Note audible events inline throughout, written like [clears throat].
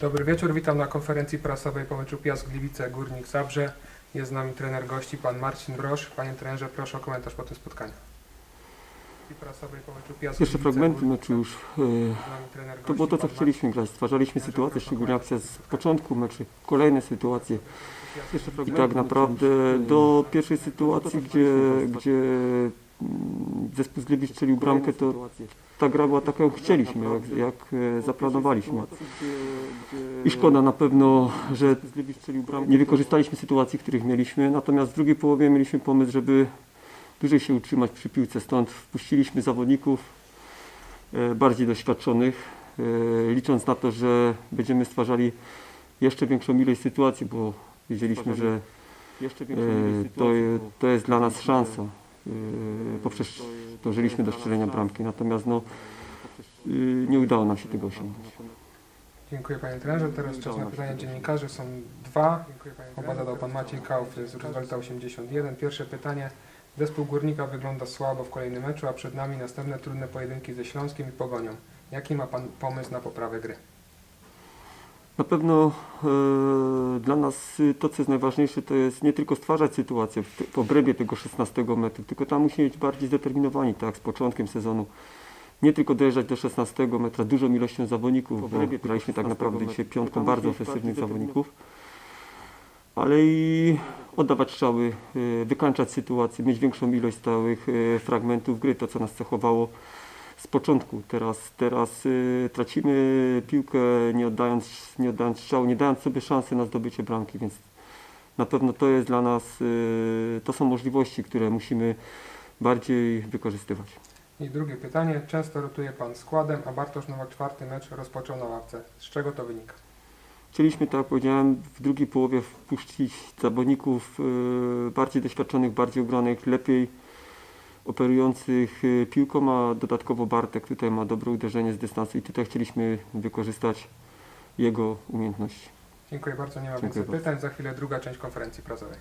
Dobry wieczór, witam na konferencji prasowej po meczu Piast Gliwice Górnik Zabrze. Jest z nami trener gości, pan Marcin Brosz. Panie trenerze, proszę o komentarz po tym spotkaniu. I prasowej po meczu Piast Pierwsze Gliwice, fragmenty Górnik meczu już. e, Zabrze. Z nami trener To gości, było to, co chcieliśmy grać. Stwarzaliśmy sytuację, szczególnie akcja z początku meczu, kolejne sytuacje. I tak naprawdę do pierwszej sytuacji, gdzie, gdzie mm, zespół z Gliwic strzelił bramkę, to ta gra była taka, jak chcieliśmy, jak, jak e, zaplanowaliśmy. I szkoda na pewno, że nie wykorzystaliśmy sytuacji, których mieliśmy, natomiast w drugiej połowie mieliśmy pomysł, żeby dłużej się utrzymać przy piłce, stąd wpuściliśmy zawodników e, bardziej doświadczonych, e, licząc na to, że będziemy stwarzali jeszcze większą ilość sytuacji, bo wiedzieliśmy, że to, to jest dla nas szansa. E, Poprzez dążyliśmy do strzelenia bramki, natomiast no, e, nie udało nam się tego osiągnąć. Dziękuję panie trenerze. Teraz czas na pytania dziennikarzy. Są dwa. Oba zadał pan Maciej Kauf z Roosevelta 81. Pierwsze pytanie. Zespół Górnika wygląda słabo w kolejnym meczu, a przed nami następne trudne pojedynki ze Śląskiem i Pogonią. Jaki ma pan pomysł na poprawę gry? Na pewno e, dla nas to, co jest najważniejsze, to jest nie tylko stwarzać sytuację w, w obrębie tego 16 metru, tylko tam musimy być bardziej zdeterminowani, tak, z początkiem sezonu. Nie tylko dojeżdżać do 16 metra dużą ilością zawodników, bo graliśmy tak naprawdę dzisiaj piątką bardzo ofensywnych zawodników, ale i oddawać strzały, e, wykańczać sytuację, mieć większą ilość stałych e, fragmentów gry, to co nas cechowało z początku. Teraz, teraz y, tracimy piłkę, nie oddając, nie oddając strzału, nie dając sobie szansy na zdobycie bramki, więc na pewno to jest dla nas, y, to są możliwości, które musimy bardziej wykorzystywać. I drugie pytanie. Często rotuje pan składem, a Bartosz Nowak czwarty mecz rozpoczął na ławce. Z czego to wynika? Chcieliśmy, tak jak powiedziałem, w drugiej połowie wpuścić zawodników y, bardziej doświadczonych, bardziej ogranych, lepiej operujących y, piłką, a dodatkowo Bartek tutaj ma dobre uderzenie z dystansu i tutaj chcieliśmy wykorzystać jego umiejętności. Dziękuję bardzo. Nie ma Dziękuję więcej bardzo. pytań. Za chwilę druga część konferencji prasowej.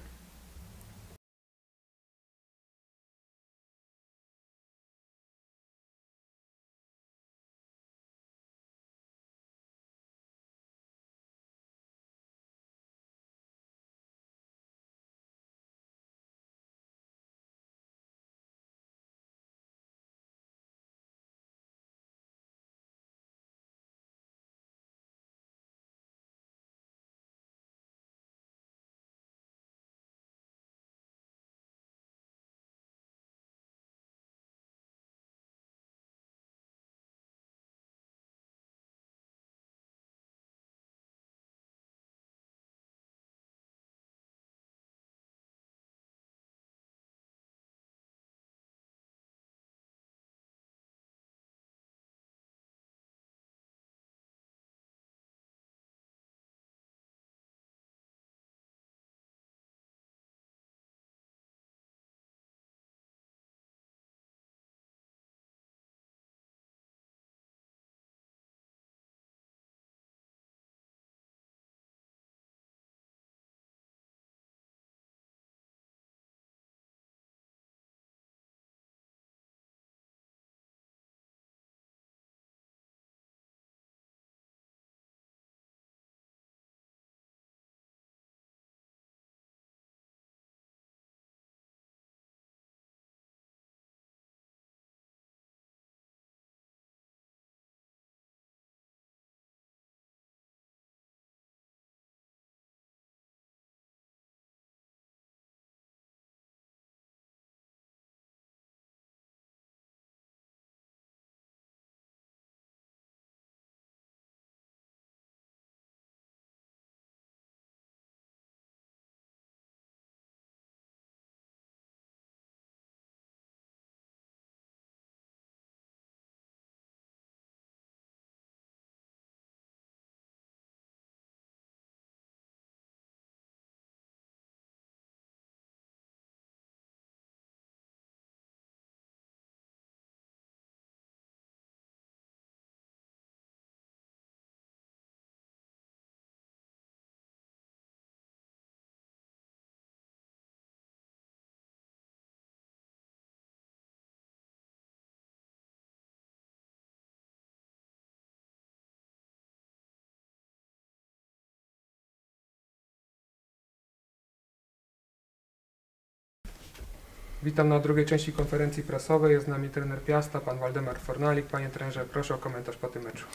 Witam na drugiej części konferencji prasowej. Jest z nami trener Piasta, pan Waldemar Fornalik. Panie trenerze, proszę o komentarz po tym meczu.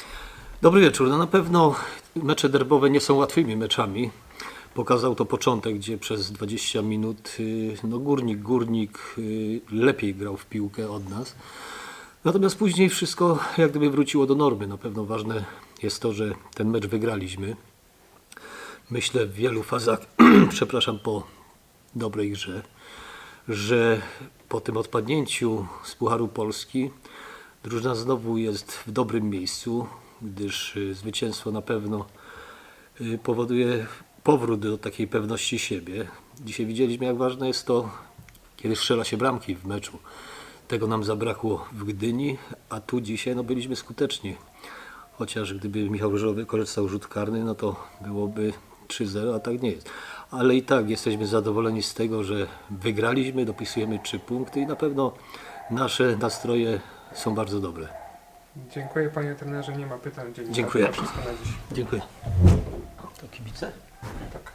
Dobry wieczór. No na pewno mecze derbowe nie są łatwymi meczami. Pokazał to początek, gdzie przez 20 minut y, no górnik, górnik y, lepiej grał w piłkę od nas. Natomiast później wszystko jak gdyby wróciło do normy. Na pewno ważne jest to, że ten mecz wygraliśmy. Myślę w wielu fazach, [clears throat] przepraszam, po dobrej grze, że po tym odpadnięciu z Pucharu Polski drużyna znowu jest w dobrym miejscu, gdyż y, zwycięstwo na pewno y, powoduje powrót do takiej pewności siebie. Dzisiaj widzieliśmy, jak ważne jest to, kiedy strzela się bramki w meczu. Tego nam zabrakło w Gdyni, a tu dzisiaj no, byliśmy skuteczni. Chociaż gdyby Michał Różowy wykorzystał rzut karny, no to byłoby 3-0, a tak nie jest. Ale i tak jesteśmy zadowoleni z tego, że wygraliśmy, dopisujemy 3 punkty i na pewno nasze nastroje są bardzo dobre. Dziękuję panie trenerze, nie ma pytań. Dziękuję. To wszystko na dziś. Dziękuję. To kibice? Tak.